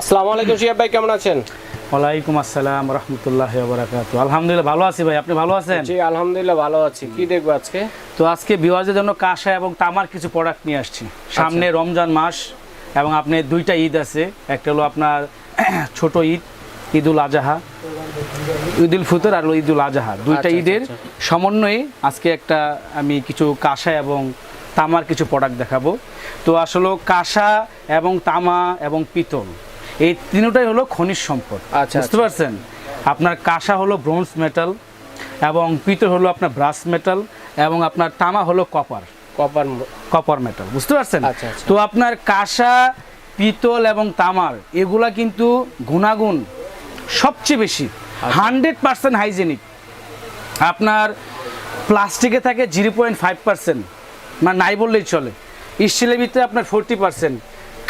আসসালামু আলাইকুম শিয়াব ভাই কেমন আছেন? ওয়ালাইকুম আসসালাম রহমতুল্লাহ বরাকাত আলহামদুলিল্লাহ ভালো আছি ভাই আপনি ভালো আছেন? জি আলহামদুলিল্লাহ ভালো আছি। কি দেখব আজকে? তো আজকে বিওয়াজের জন্য কাঁসা এবং তামার কিছু প্রোডাক্ট নিয়ে আসছি। সামনে রমজান মাস এবং আপনি দুইটা ঈদ আছে। একটা হলো আপনার ছোট ঈদ ঈদুল আজহা ঈদুল ফিতর আর ঈদুল আজহা। দুইটা আচ্ছা, ঈদের আচ্ছা, সমন্বয়ে আজকে একটা আমি কিছু কাঁসা এবং তামার কিছু প্রোডাক্ট দেখাবো। তো আসলে কাঁসা এবং তামা এবং পিতল এই তিনটাই হলো খনিজ সম্পদ। আচ্ছা, বুঝতে পারছেন? আপনার কাঁসা হলো ব্রোঞ্জ মেটাল এবং পিতল হলো আপনার ব্রাস মেটাল এবং আপনার তামা হলো কপার। কপার কপার মেটাল বুঝতে পারছেন? আচ্ছা, আচ্ছা। তো আপনার কাঁসা পিতল এবং তামার এগুলা কিন্তু গুণাগুণ সবচেয়ে বেশি আচ্ছা। Hundred percent hygienic. আপনার প্লাস্টিকে থাকে জিরো পয়েন্ট ফাইভ পার্সেন্ট মানে নাই বললেই চলে। স্টিলের ভিতরে আপনার ফোরটি পার্সেন্ট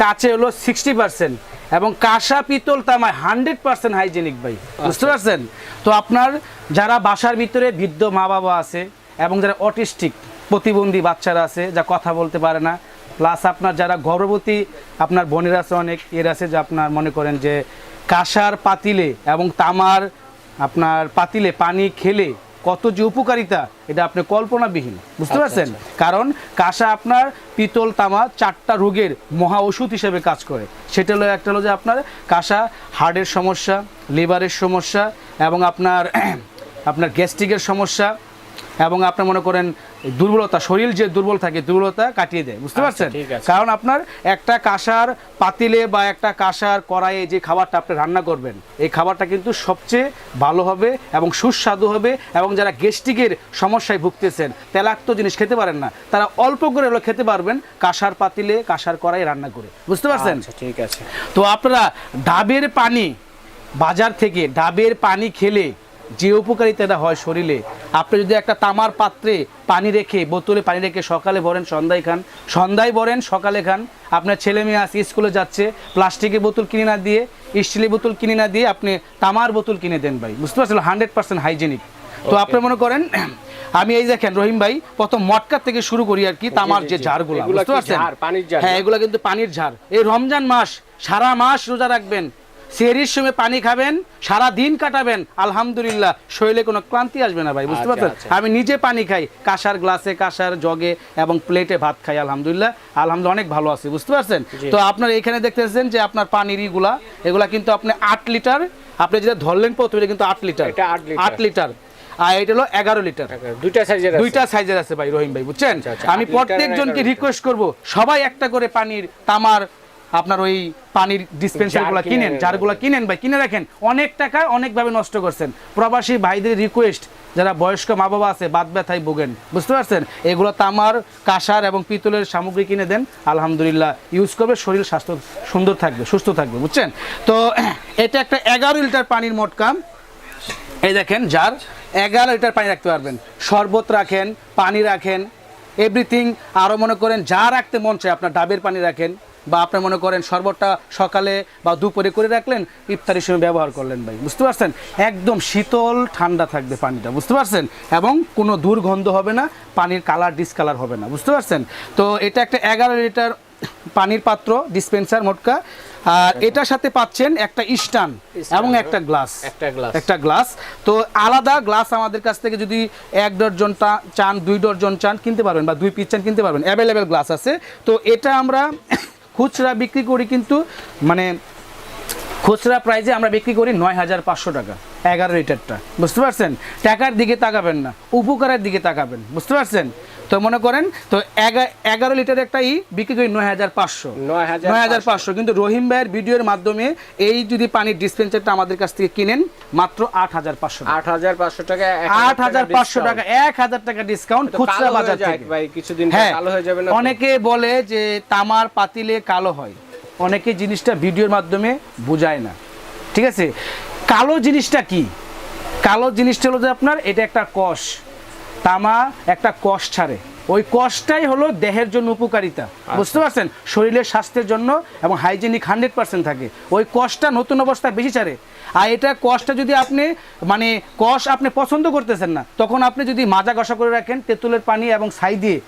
কাচে হলো সিক্সটি পার্সেন্ট এবং কাঁসা পিতল তামায় হান্ড্রেড পার্সেন্ট হাইজেনিক ভাই বুঝতে পারছেন? তো আপনার যারা বাসার ভিতরে বৃদ্ধ মা বাবা আছে এবং যারা অটিস্টিক প্রতিবন্ধী বাচ্চারা আছে যা কথা বলতে পারে না প্লাস আপনার যারা গর্ভবতী আপনার বোনের আছে অনেক এর আছে যে আপনার মনে করেন যে কাঁসার পাতিলে এবং তামার আপনার পাতিলে পানি খেলে কত যে উপকারিতা এটা আপনি কল্পনাবিহীন বুঝতে আচ্ছা, পারছেন? কারণ কাঁসা আপনার পিতল তামা চারটা রোগের মহা ওষুধ হিসেবে কাজ করে। সেটা হলো একটা হলো যে আপনার কাঁসা হার্টের সমস্যা লিভারের সমস্যা এবং আপনার আপনার গ্যাস্ট্রিকের সমস্যা এবং আপনার মনে করেন দুর্বলতা শরীর যে দুর্বল থাকে দুর্বলতা কাটিয়ে দেয় বুঝতে আচ্ছা, পারছেন? ঠিক আছে। কারণ আপনার একটা কাঁসার পাতিলে বা একটা কাঁসার কড়াইয়ে যে খাবারটা আপনি রান্না করবেন এই খাবারটা কিন্তু সবচেয়ে ভালো হবে এবং সুস্বাদু হবে এবং যারা গেস্টিকের সমস্যায় ভুগতেছেন তেলাক্ত জিনিস খেতে পারেন না তারা অল্প করে হলেও খেতে পারবেন কাঁসার পাতিলে কাঁসার কড়াই রান্না করে বুঝতে পারছেন? আচ্ছা ঠিক আছে। তো আপনারা ডাবের পানি বাজার থেকে ডাবের পানি খেলে যে উপকারিতাটা হয় শরীরে। আপনি যদি একটা তামার পাত্রে পানি রেখে বোতলে পানি রেখে সকালে ভরেন সন্ধ্যায় খান সন্ধ্যায় ভরেন সকালে খান আপনার ছেলে মেয়ে আজকে স্কুলে যাচ্ছে প্লাস্টিকের বোতল কিনে না দিয়ে স্টিলের বোতল কিনে না দিয়ে আপনি তামার বোতল কিনে দেন ভাই। বুঝতে পারছেন? হান্ড্রেড পার্সেন্ট হাইজেনিক তো আপনি মনে করেন আমি এই দেখেন রহিম ভাই প্রথম মটকা থেকে শুরু করি আর কি তামার যে। ঝাড়গুলো বুঝতে পারছেন? হ্যাঁ এগুলো কিন্তু পানির ঝাড়। এই রমজান মাস সারা মাস রোজা রাখবেন। সেহরির সময় পানি খাবেন সারা দিন কাটাবেন আলহামদুলিল্লাহ শরীরে কোনো ক্লান্তি আসবে না ভাই বুঝতে আচ্ছা, পারছেন? আচ্ছা। আমি নিজে পানি খাই কাঁসার গ্লাসে কাঁসার জগে এবং প্লেটে ভাত খাই আলহামদুলিল্লাহ আলহামদুলিল্লাহ অনেক ভালো আছি বুঝতে পারছেন? তো আপনার এখানে দেখতেছেন যে আপনার পানির ইগুলা এগুলা কিন্তু আপনি আট লিটার আপনি যেটা ধরলেন প্রথমে কিন্তু আট লিটার। আট লিটার। আর এটা হলো এগারো লিটার। দুইটা সাইজের দুইটা সাইজের আছে ভাই রহিম ভাই বুঝছেন? আচ্ছা, আমি প্রত্যেকজনকে রিকোয়েস্ট করব সবাই একটা করে পানির তামার আপনার ওই পানির ডিসপেন্সারগুলা কিনেন নেন। জারগুলা কিনেন ভাই কিনে রাখেন অনেক টাকা অনেকভাবে নষ্ট করছেন। প্রবাসী ভাইদের রিকোয়েস্ট যারা বয়স্ক মা বাবা আছে বাদ ব্যথায় ভোগেন বুঝতে পারছেন? এগুলো তামার কাঁসার এবং পিতলের সামগ্রী কিনে দেন আলহামদুলিল্লাহ ইউজ করবে শরীর স্বাস্থ্য সুন্দর থাকবে সুস্থ থাকবে বুঝছেন? তো এটা একটা এগারো লিটার পানির মোটকাম এই দেখেন যার এগারো লিটার পানি রাখতে পারবেন। শরবত রাখেন পানি রাখেন এভরিথিং আরও মনে করেন যা রাখতে মন চায় আপনার ডাবের পানি রাখেন। বা আপনি মনে করেন শরবতটা সকালে বা দুপুরে করে রাখলেন ইফতারির সময় ব্যবহার করলেন ভাই। বুঝতে পারছেন? একদম শীতল ঠান্ডা থাকবে পানিটা বুঝতে পারছেন? এবং কোনো দুর্গন্ধ হবে না পানির কালার ডিসকালার হবে না বুঝতে পারছেন? তো এটা একটা এগারো লিটার পানির পাত্র ডিসপেন্সার মোটকা। আর এটার সাথে পাচ্ছেন একটা স্টান এবং একটা গ্লাস। একটা গ্লাস। একটা গ্লাস। তো আলাদা গ্লাস আমাদের কাছ থেকে যদি এক ডজন চান দুই ডজন চান কিনতে পারবেন বা দুই পিস চান কিনতে পারবেন। অ্যাভেলেবেল গ্লাস আছে। তো এটা আমরা খুচরা বিক্রি করি কিন্তু মানে খুচরা প্রাইজে আমরা বিক্রি করি নয় হাজার পাঁচশো টাকা, এগারো লিটারটা। বুঝতে পারছেন? টাকার দিকে তাকাবেন না, উপকারের দিকে তাকাবেন, বুঝতে পারছেন? তো মনে করেন তো এগা- এগারো লিটার একটা ই বিক্রি করি নয় হাজার পাঁচশো। নয় হাজার পাঁচশো। কিন্তু রহিম ভাইয়ের ভিডিওর মাধ্যমে এই যদি পানির ডিসপেন্সারটা আমাদের কাছ থেকে কিনেন মাত্র আট হাজার পাঁচশো আট হাজার পাঁচশো টাকা আট হাজার পাঁচশো টাকা এক হাজার টাকা ডিসকাউন্ট খুচরা কালো বাজার থেকে। ভাই কিছুদিন হ্যাঁ কালো হয়ে যাবে না অনেকে বলে যে তামার পাতিলে কালো হয়। অনেকে জিনিসটা ভিডিওর মাধ্যমে বোঝায় না। ঠিক আছে? কালো জিনিসটা কি? কালো জিনিসটা হলো যে আপনার এটা একটা কষ। তামা একটা কষ ছাড়ে। ওই কষটাই হলো দেহের জন্য উপকারিতা। বুঝতে পারছেন? শরীরের স্বাস্থ্যের জন্য এবং হাইজেনিক হান্ড্রেড পার্সেন্ট থাকে। ওই কষটা নতুন অবস্থায় বেশি ছাড়ে। আর এটা কষটা যদি আপনি মানে কষ আপনি পছন্দ করতেছেন না তখন আপনি যদি মাজা কষা করে রাখেন তেঁতুলের পানি এবং ছাই দিয়ে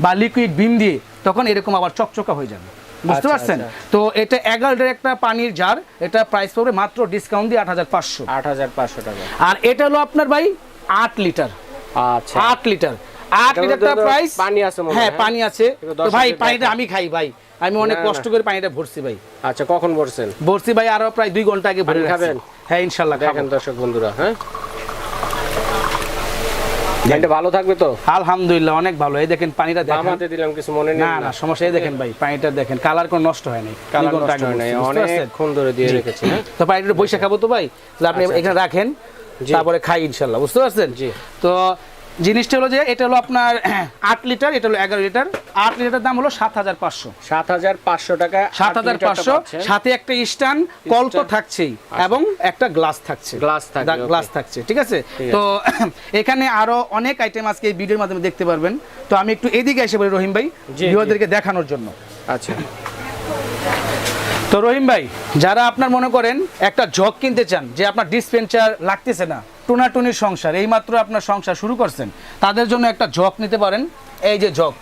বা লিকুইড বিম দিয়ে তখন এরকম আবার চকচকা হয়ে যাবে। বুঝতে আচ্ছা, পারছেন? আচ্ছা। তো এটা এগারো লিটার একটা পানির জার এটা প্রাইস পড়বে মাত্র ডিসকাউন্ট দিয়ে আট হাজার পাঁচশো। আট হাজার পাঁচশো টাকা। আর এটা হলো আপনার ভাই আট লিটার। আচ্ছা। আট লিটার। আট লিটারটা প্রাইস পানি আছে হ্যাঁ হ্যাঁ? পানি আছে। ভাই পানিটা আমি খাই ভাই। আমি অনেক কষ্ট করে পানিটা ভরছি ভাই। আচ্ছা কখন বলছেন ভরছি ভাই আরও প্রায় দুই ঘণ্টা আগে ভরে খাবেন? হ্যাঁ ইনশাল্লাহ দেখেন দর্শক বন্ধুরা হ্যাঁ? এটা ভালো থাকবে তো? আলহামদুলিল্লাহ অনেক ভালো। এই দেখেন পানিটা দেখেন। হাতে দিলাম কিছু মনে নেই না না। সমস্যা এই দেখেন ভাই পানিটা দেখেন। কালার কোনো নষ্ট হয় নাই। কালার নষ্ট হয় নাই? অনেকক্ষণ ধরে দিয়ে রেখেছি হ্যাঁ? তো পানিটা বৈশা খাব তো ভাই? তাহলে আপনি আচ্ছা, এখানে রাখেন। তারপরে খাই ইনশাল্লাহ বুঝতে পারছেন? জি। তো জিনিসটা হলো যে এটা হলো আপনার আট লিটার এটা হলো এগারো লিটার। আট লিটার দাম হলো সাত হাজার পাঁচশো। সাত হাজার পাঁচশো টাকা সাত হাজার পাঁচশো সাথে একটা স্ট্যান্ড কল তো থাকছেই এবং একটা গ্লাস থাকছে। গ্লাস গ্লাস থাকছে ঠিক আছে? তো এখানে আরও অনেক আইটেম আজকে এই ভিডিওর মাধ্যমে দেখতে পারবেন। তো আমি একটু এদিকে এসে বলি রহিম ভাই জি, দেখানোর জন্য। আচ্ছা। তো রহিম ভাই যারা আপনার মনে করেন একটা জগ কিনতে চান যে আপনার ডিসপেন্সার লাগতেছে না টুনাটুনির সংসার এইমাত্র আপনার সংসার শুরু করছেন তাদের জন্য একটা জগ নিতে পারেন। এই যে জগ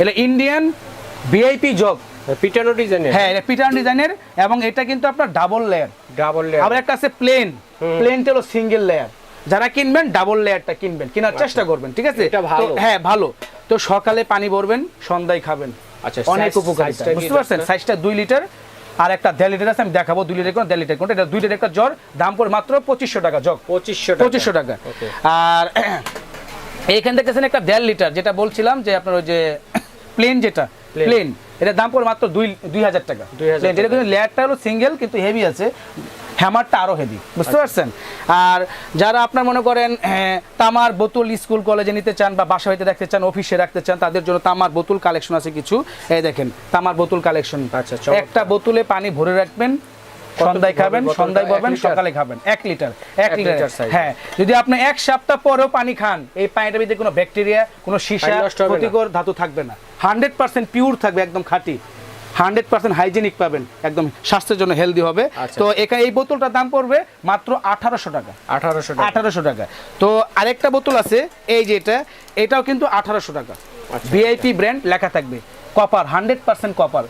এটা ইন্ডিয়ান ভিআইপি জগ পিটানো ডিজাইনের হ্যাঁ এটা পিটার ডিজাইনের এবং এটা কিন্তু আপনার ডাবল লেয়ার ডাবল লেয়ার আবার একটা আছে প্লেন প্লেনটা হলো সিঙ্গেল লেয়ার যারা কিনবেন ডাবল লেয়ারটা কিনবেন কেনার চেষ্টা করবেন ঠিক আছে? এটা ভালো। হ্যাঁ ভালো। তো সকালে পানি ভরবেন সন্ধ্যায় খাবেন। আচ্ছা, অনেক উপকারিতা। বুঝতে পারছেন? সাইজটা দুই লিটার আর একটা দেড় লিটার আছে আমি দেখাবো দুই লিটার কোন দেড় লিটার কোনটা। এটা দুই লিটার একটা জ্বর দাম পড়ে মাত্র পঁচিশশো টাকা জগ। পঁচিশশো পঁচিশশো টাকা। আর এইখান দেখতেছেন একটা দেড় লিটার যেটা বলছিলাম যে আপনার ওই যে প্লেন যেটা প্লেন এটা দাম পড়ে মাত্র দুই দুই হাজার টাকা। 2000 Plain, কিন্তু লেয়ারটা হলো সিঙ্গেল কিন্তু হেভি আছে। হ্যামারটা আরও হেভি বুঝতে পারছেন? আর যারা আপনার মনে করেন তামার বোতল স্কুল কলেজে নিতে চান বা বাসা হইতে রাখতে চান অফিসে রাখতে চান তাদের জন্য তামার বোতল কালেকশন আছে কিছু। এই দেখেন তামার বোতল কালেকশন আচ্ছা, একটা বোতলে পানি ভরে রাখবেন সন্ধ্যায় খাবেন? সন্ধ্যায় লিটার? সকালে খাবেন। এক লিটার এক লিটার। হ্যাঁ যদি আপনি এক সপ্তাহ পরেও পানি খান এই পানিটার ভিতরে কোনো ব্যাকটেরিয়া কোনো সীসা না। ক্ষতিকর ধাতু থাকবে না। হান্ড্রেড পার্সেন্ট পিওর থাকবে একদম খাঁটি। হান্ড্রেড পার্সেন্ট হাইজেনিক পাবেন একদম স্বাস্থ্যের জন্য হেলদি হবে। আচ্ছা। তো এখানে এই বোতলটার দাম পড়বে মাত্র আঠারোশো টাকা। আঠারোশো আঠারোশো টাকা। তো আরেকটা বোতল আছে এই যে এটা এটাও কিন্তু আঠারোশো টাকা। আচ্ছা। ভিআইপি ব্র্যান্ড লেখা থাকবে কপার হান্ড্রেড পার্সেন্ট কপার।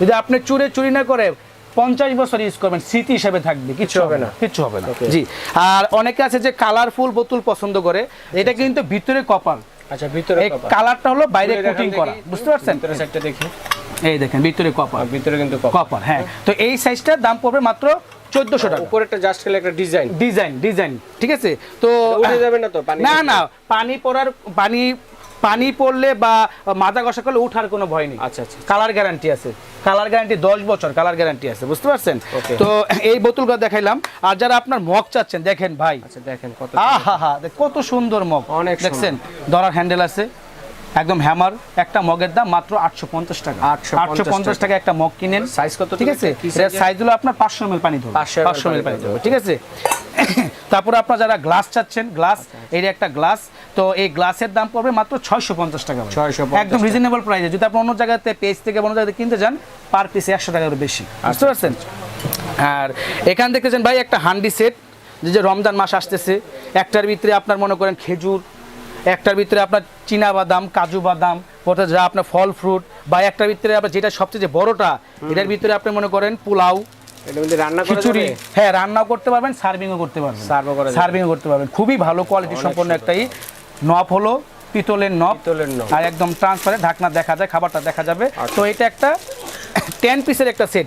যদি আপনি চুরে চুরি না করে পঞ্চাশ বছর ইউজ করবেন স্মৃতি হিসেবে থাকবে কিছু হবে না কিছু হবে না। জি। আর অনেকে আছে যে কালারফুল বোতল পছন্দ করে এটা কিন্তু ভিতরে কপার। আচ্ছা ভিতরে কালারটা হলো বাইরে কোটিং করা বুঝতে পারছেন? দেখি। এই দেখেন ভিতরে কপার ভিতরে কিন্তু কপার কপার হ্যাঁ। তো এই সাইজটার দাম পড়বে মাত্র চোদ্দশো টাকা। উপরে একটা জাস্ট খেলে একটা ডিজাইন ডিজাইন ডিজাইন ঠিক আছে? তো উঠে যাবে না তো? পানি না না পানি পড়ার পানি পানি পড়লে বা মাথা ঘষা করলে উঠার কোনো ভয় নেই। আচ্ছা আচ্ছা। কালার গ্যারান্টি আছে। কালার গ্যারান্টি দশ বছর কালার গ্যারান্টি আছে বুঝতে পারছেন? তো এই বোতলগুলো দেখাইলাম। আর যারা আপনার মগ চাচ্ছেন দেখেন ভাই। আচ্ছা দেখেন কত আহা হা কত সুন্দর মগ। অনেক দেখছেন? ধরার হ্যান্ডেল আছে। একদম হ্যামার একটা মগের দাম মাত্র আটশো পঞ্চাশ টাকা। 850 আটশো পঞ্চাশ টাকা। একটা মগ কিনেন। Size কত ঠিক আছে? এর? সাইজ হলো আপনার পাঁচশো এমএল পানি ধরবে 500 পাঁচশো এমএল পানি ধরবে ঠিক আছে? তারপরে আপনার যারা গ্লাস চাচ্ছেন গ্লাস আচ্ছা, এই একটা গ্লাস তো এই গ্লাসের দাম পড়বে মাত্র ছয়শো পঞ্চাশ টাকা। 650 একদম রিজনেবল প্রাইসে যদি আপনি অন্য জায়গাতে পেজ থেকে অন্য জায়গাতে কিনতে যান পার পিসে একশো টাকার বেশি। আচ্ছা, বুঝতে পারছেন? আর এখান দেখতেছেন ভাই একটা হান্ডি সেট যে যে রমজান মাস আসতেছে একটার ভিতরে আপনার মনে করেন খেজুর একটার ভিতরে আপনার চীনা বাদাম কাজু বাদাম অর্থাৎ যা আপনার ফল ফ্রুট বা একটার ভিতরে আপনার যেটা সবচেয়ে যে বড়টা এটার ভিতরে আপনি মনে করেন পোলাও সার্ভিং রান্না খিচুড়ি হ্যাঁ রান্নাও করতে পারবেন সার্ভিংও করতে পারবেন। সার্ভিংও করতে পারবেন। খুবই ভালো কোয়ালিটি সম্পন্ন একটাই নফ হলো পিতলের নব। আর একদম ট্রান্সপারেন্ট ঢাকনা দেখা যায় খাবারটা দেখা যাবে আচ্ছা। তো এটা একটা টেন পিসের একটা সেট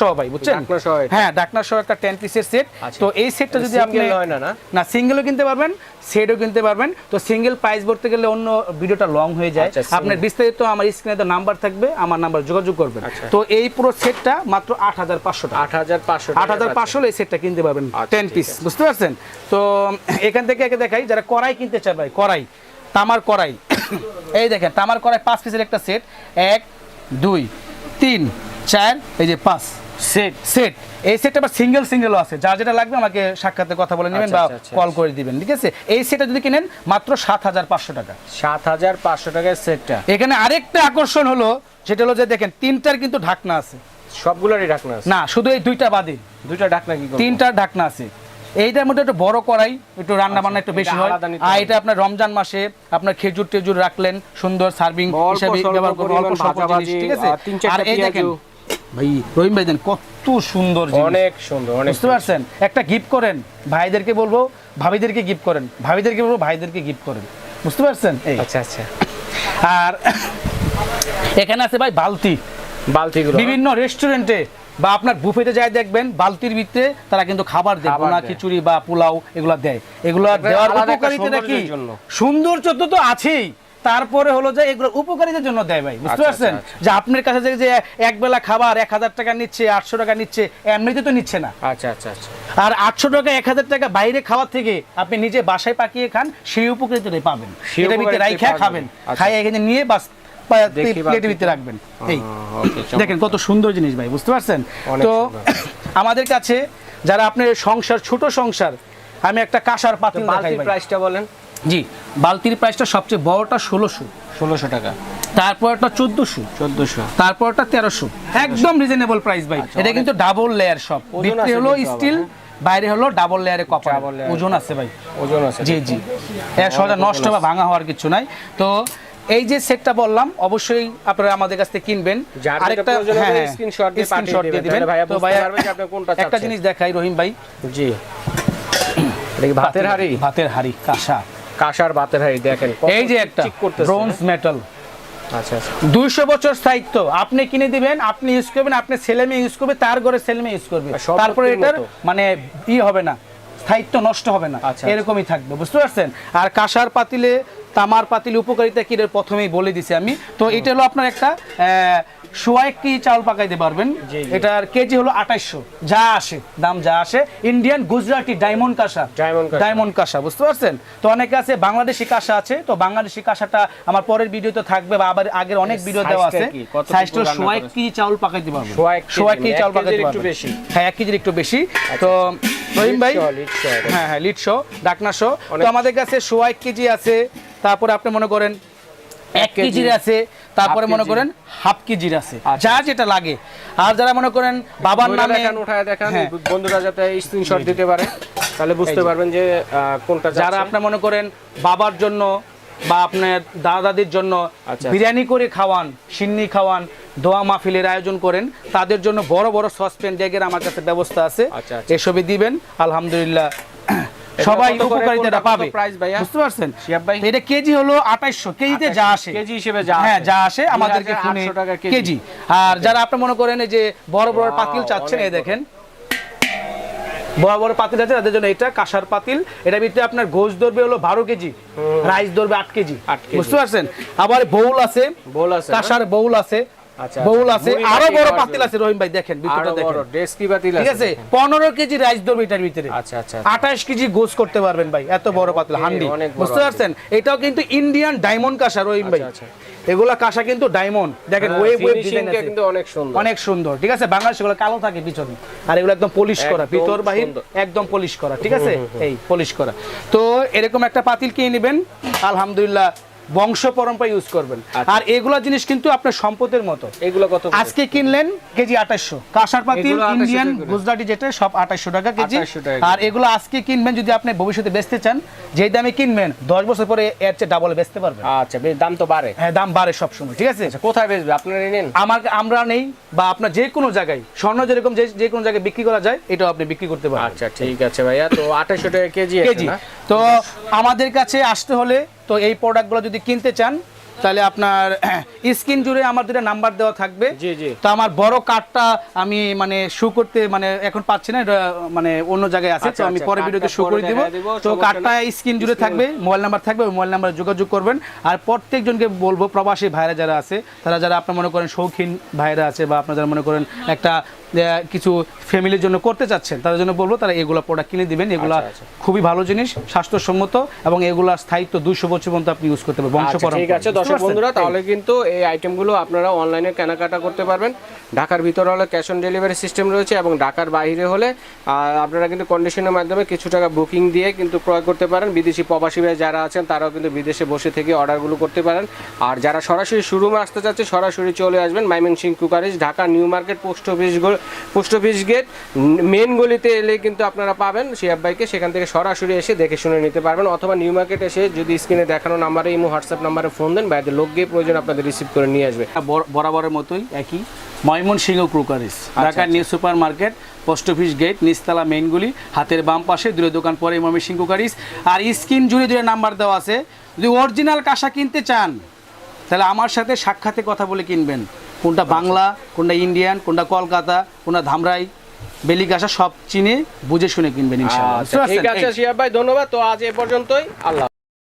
সহ ভাই বুঝছেন এটা। হ্যাঁ সহ একটা টেন পিসের সেট। তো এই সেটটা যদি আপনি না, না? না সিঙ্গেলও কিনতে পারবেন সেটও কিনতে পারবেন তো সিঙ্গেল প্রাইস বলতে গেলে অন্য ভিডিওটা লং হয়ে যায় আচ্ছা, আপনার বিস্তারিত আমার স্ক্রিনে তো নাম্বার থাকবে আমার নাম্বার যোগাযোগ করবেন আচ্ছা। তো এই পুরো সেটটা মাত্র আট হাজার পাঁচশো আট হাজার পাঁচশো আট হাজার পাঁচশো এই সেটটা কিনতে পারবেন টেন পিস বুঝতে পারছেন তো এখান থেকে একে দেখাই যারা কড়াই কিনতে চায় ভাই কড়াই তামার কড়াই। এই দেখেন তামার কড়াই পাঁচ পিসের একটা সেট এক দুই তিন চার এই যে পাঁচ সেট সেট এই সেটটা আবার সিঙ্গেল সিঙ্গেলও আছে। যার যেটা লাগবে আমাকে সাক্ষাতে কথা বলে নেবেন আচ্ছা, বা আচ্ছা, আচ্ছা, কল করে দিবেন ঠিক আছে? এই সেটটা যদি কিনেন মাত্র সাত হাজার পাঁচশো টাকা। সাত হাজার পাঁচশো টাকার সেটটা এখানে আরেকটা আকর্ষণ হলো সেটা হলো যে দেখেন তিনটার কিন্তু ঢাকনা আছে। সবগুলোরই ঢাকনা আছে। না শুধু এই দুইটা বাদে। দুইটা ঢাকনা কি? তিনটার ঢাকনা আছে। এইটার মধ্যে একটু বড় করাই একটু রান্না বান্না একটু বেশি হয়। আর এটা আপনার রমজান মাসে আপনার খেজুর টেজুর রাখলেন সুন্দর সার্ভিং হিসাবে ব্যবহার করবেন অল্প স্বল্প জিনিস ঠিক আছে? আর এই দেখেন ভাই রহিম ভাই দেন কত সুন্দর জিনিস। অনেক সুন্দর অনেক বুঝতে পারছেন? একটা গিফট করেন ভাইদেরকে বলব ভাবিদেরকে গিফট করেন ভাবিদেরকে বলব ভাইদেরকে গিফট করেন। বুঝতে পারছেন? আচ্ছা আচ্ছা। আর এখানে আছে ভাই বালতি। বালতিগুলো। বিভিন্ন রেস্টুরেন্টে বা আপনার বুফেতে যায় দেখবেন বালতির ভিতরে তারা কিন্তু খাবার দেয় বোনা খিচুড়ি বা পোলাও এগুলো দেয়। এগুলো দেওয়ার একটা কি। সৌন্দর্য তো আছেই। তারপরে হলো যে এগুলো উপকারিতার জন্য দেয় ভাই বুঝতে আচ্ছা, পারছেন? আচ্ছা, যে আপনার কাছে যে- এক বেলা খাবার এক হাজার টাকা নিচ্ছে আটশো টাকা নিচ্ছে এমনিতে তো নিচ্ছে না। আচ্ছা আচ্ছা আচ্ছা। আর আটশো টাকা এক হাজার টাকা বাইরে খাওয়ার থেকে আপনি নিজে বাসায় পাকিয়ে খান সেই উপকৃতটাই পাবেন। সেই এটা ভিতরে রাইখা খাবেন। আচ্ছা। খাই এখানে নিয়ে বাস প্লেটের বালতিতে। ভিতরে রাখবেন। এই দেখেন কত সুন্দর জিনিস ভাই বুঝতে পারছেন? তো আমাদের কাছে যারা আপনার সংসার ছোট সংসার আমি একটা কাঁসার পাতিল দেখাই প্রাইসটা বলেন। জি বালতির প্রাইসটা সবচেয়ে বড়টা ষোলোশো। ষোলোশো টাকা। তারপরটা চোদ্দশো। চোদ্দশো। তারপরটা তেরোশো। একদম রিজনেবল প্রাইস ভাই। আচ্ছা, এটা কিন্তু ডাবল লেয়ার সব। ভিতরে হলো স্টিল বাইরে হলো ডাবল লেয়ারে কপার ওজন আছে ভাই। ওজন আছে। জি জি। সহজে নষ্ট বা ভাঙা হওয়ার কিছু নাই। তো এই যে সেটটা বললাম অবশ্যই আপনারা আমাদের কাছ থেকে কিনবেন। যার যেটা প্রয়োজন হবে screenshot দিয়ে দিবেন। তো যে আপনি কোনটা একটা জিনিস দেখাই রহিম ভাই। জি। এটা কি ভাতের হাড়ি। ভাতের হাড়ি কাঁসা। কাঁসার ভাতের হাড়ি দেখেন এই যে একটা ব্রোঞ্জ মেটাল আচ্ছা আচ্ছা। দুইশো বছর স্থায়িত্ব আপনি কিনে দিবেন আপনি ইউজ করবেন আপনি ছেলে মেয়ে ইউজ করবে তার ঘরে ছেলে মেয়ে ইউজ করবে। তারপরে এটার মানে ই হবে না স্থায়িত্ব নষ্ট হবে না আচ্ছা, এরকমই থাকবে বুঝতে পারছেন? আর কাঁসার পাতিলে তামার পাতিল উপকারিতা কি প্রথমেই বলে দিছি আমি। তো এটা হলো আপনার একটা সোয়া একটি চাউল পাকাইতে পারবেন। এটার কেজি হলো আঠাইশশো। যা আসে দাম যা আসে। ইন্ডিয়ান গুজরাটি ডায়মন্ড কাঁসা। ডায়মন্ড কাঁসা। বুঝতে পারছেন? তো অনেকে আছে বাংলাদেশি কাঁসা আছে। তো বাংলাদেশি কাঁসাটা আমার পরের ভিডিওতে থাকবে বা আবার আগের অনেক ভিডিও দেওয়া আছে। সাইজটা সোয়া? কেজি চাউল পাকাইতে পারবেন। সোয়া এক কেজি, সোয়া চাউল পাকাইতে একটু পারবেন। হ্যাঁ এক কেজির একটু বেশি। তো রহিম ভাই। হ্যাঁ হ্যাঁ লিড শো ডাকনা শো তো আমাদের কাছে সোয়া এক কেজি আছে তারপরে আপনি মনে করেন এক কেজি, কেজির আছে তারপরে মনে করেন হাফ কেজির আছে আচ্ছা। যা যেটা লাগে আর যারা মনে করেন বাবার নামে দেখান উঠায় দেখান হ্যাঁ। বন্ধুরা যাতে স্ক্রিনশট দিতে পারে তাহলে বুঝতে পারবেন যে কোনটা যারা আপনার মনে করেন বাবার জন্য বা আপনার দাদা দাদির জন্য আচ্ছা। বিরিয়ানি করে খাওয়ান সিন্নি খাওয়ান দোয়া মাহফিলের আয়োজন করেন। তাদের জন্য বড় বড় সসপ্যান ডেগের আমার কাছে ব্যবস্থা আছে। আচ্ছা, আচ্ছা। এসবই দিবেন আলহামদুলিল্লাহ। সবাই উপকারিতাটা পাবে? বুঝতে পারছেন? এটা কেজি হলো আঠাইশশো। কেজিতে যা আসে। কেজি হিসেবে যা হ্যাঁ যা আসে আমাদেরকে কেজি। আর যারা আপনি মনে করেন যে বড় বড় পাতিল চাচ্ছেন এই দেখেন। বড় বড় পাতিল আছে তাদের জন্য এটা কাঁসার পাতিল। এটা ভিতরে আপনার গোশ ধরবে হলো বারো কেজি রাইস ধরবে আট কেজি। বুঝতে পারছেন? আবার বউল আছে। বোল আছে? কাঁসার বউল আছে। আচ্ছা, বউল। আছে আরও বড় পাতিল আছে রহিম ভাই দেখেন ভিতরটা দেখেন। ডেস্কি বাতিল ঠিক আছে। পনেরো কেজি রাইস ধরবে এটার ভিতরে। আচ্ছা আচ্ছা আঠাশ কেজি গোস করতে পারবেন ভাই এত বড় পাতিল হান্ডি। বুঝতে পারছেন? এটাও কিন্তু ইন্ডিয়ান ডায়মন্ড কাঁসা রহিম ভাই। এগুলা কাঁসা কিন্তু ডায়মন্ড। দেখেন হ্যাঁ, ওয়েব ওয়েব ডিজাইন আছে। কিন্তু অনেক সুন্দর। অনেক সুন্দর ঠিক আছে? বাংলাদেশ এগুলো কালো থাকে পিছনে। আর এগুলো একদম পলিশ করা ভিতর বাহির একদম পলিশ করা ঠিক আছে? এই পলিশ করা। তো এরকম একটা পাতিল কিনে নেবেন। আলহামদুলিল্লাহ বংশ পরম্পরা ইউজ করবেন। আচ্ছা। আর এগুলা জিনিস কিন্তু আপনার সম্পদের মতো। এগুলো কত আজকে কিনলেন কেজি আঠাশশো কাঁসার পাতিল ইন্ডিয়ান গুজরাটি যেটা সব আঠাশশো টাকা কেজি। আর এগুলো আজকে কিনবেন যদি আপনি ভবিষ্যতে বেচতে চান যেই দামে কিনবেন দশ বছর পরে এর চেয়ে ডাবল বেচতে পারবেন। আচ্ছা বেশ দাম তো বাড়ে। হ্যাঁ দাম বাড়ে সবসময় ঠিক আছে? আচ্ছা কোথায় বেচবে? আপনারা নেন। আমার আমরা নেই বা আপনার যে কোনো জায়গায় স্বর্ণ যেরকম যে যে কোনো জায়গায় বিক্রি করা যায় এটাও আপনি বিক্রি করতে পারেন আচ্ছা ঠিক আছে ভাইয়া। তো আঠাশশো টাকা কেজি কেজি। তো আমাদের কাছে আসতে হলে তো এই প্রোডাক্টগুলো যদি কিনতে চান তাহলে আপনার স্ক্রিন জুড়ে আমার দুটো নাম্বার দেওয়া থাকবে। তো আমার বড় কার্ডটা আমি মানে শু করতে মানে এখন পাচ্ছি না মানে অন্য জায়গায় আছে তো আচ্ছা, আমি আচ্ছা, পরে ভিডিওতে শু করে দিব। তো কার্ডটা স্ক্রিন জুড়ে থাকবে মোবাইল নাম্বার থাকবে ওই মোবাইল নাম্বারে যোগাযোগ করবেন। আর প্রত্যেকজনকে বলব প্রবাসী ভাইরা যারা আছে তারা যারা আপনার মনে করেন শৌখিন ভাইরা আছে বা আপনার যারা মনে করেন একটা কিছু ফ্যামিলির জন্য করতে চাচ্ছেন তাদের জন্য বলব তারা এগুলো প্রোডাক্ট কিনে দিবেন। এগুলো আচ্ছা, আচ্ছা। খুবই ভালো জিনিস স্বাস্থ্যসম্মত এবং এগুলো স্থায়িত্ব দুশো বছর পর্যন্ত আপনি ইউজ করতে পারবেন বংশ ঠিক পরম্পরা আছে পারছেন? বন্ধুরা তাহলে কিন্তু এই আইটেমগুলো আপনারা অনলাইনে কেনাকাটা করতে পারবেন। ঢাকার ভিতরে হলে ক্যাশ অন ডেলিভারি সিস্টেম রয়েছে এবং ঢাকার বাইরে হলে আপনারা কিন্তু কন্ডিশনের মাধ্যমে কিছু টাকা বুকিং দিয়ে কিন্তু ক্রয় করতে পারেন। বিদেশি প্রবাসী ভাই যারা আছেন তারাও কিন্তু বিদেশে বসে থেকে অর্ডারগুলো করতে পারেন। আর যারা সরাসরি শোরুমে আসতে চাচ্ছে সরাসরি চলে আসবেন Mymensingh cookeries Dhaka new market post office post office gate main গলিতে এলে কিন্তু আপনারা পাবেন শিয়াব ভাইকে। সেখান থেকে সরাসরি এসে দেখে শুনে নিতে পারবেন। অথবা নিউ মার্কেট এসে যদি স্ক্রিনে দেখানো নাম্বারে ইমো হোয়াটসঅ্যাপ নাম্বারে ফোন দেন বাইরে লোক গিয়ে প্রয়োজন আপনাদের রিসিভ করে নিয়ে আসবে। বরাবরের মতোই একই। ময়মন সিংহ ক্রুকারিস ঢাকার new super market post office gate নিচতলা মেইনগুলি হাতের বাম পাশে দূরে দোকান পরে ময়মন সিংহ কুকারিস আর স্ক্রিন জুড়ে জুড়ে নাম্বার দেওয়া আছে। যদি অরিজিনাল কাঁসা কিনতে চান তাহলে আমার সাথে সাক্ষাতে কথা বলে কিনবেন। কোনটা বাংলা কোনটা ইন্ডিয়ান কোনটা কলকাতা কোনটা ধামরাই বেলি কাঁসা সব চিনে বুঝে শুনে কিনবেন ইনশাআল্লাহ। আচ্ছা ঠিক আছে? শিয়াব ভাই ধন্যবাদ। তো আজ এ পর্যন্তই। আল্লাহ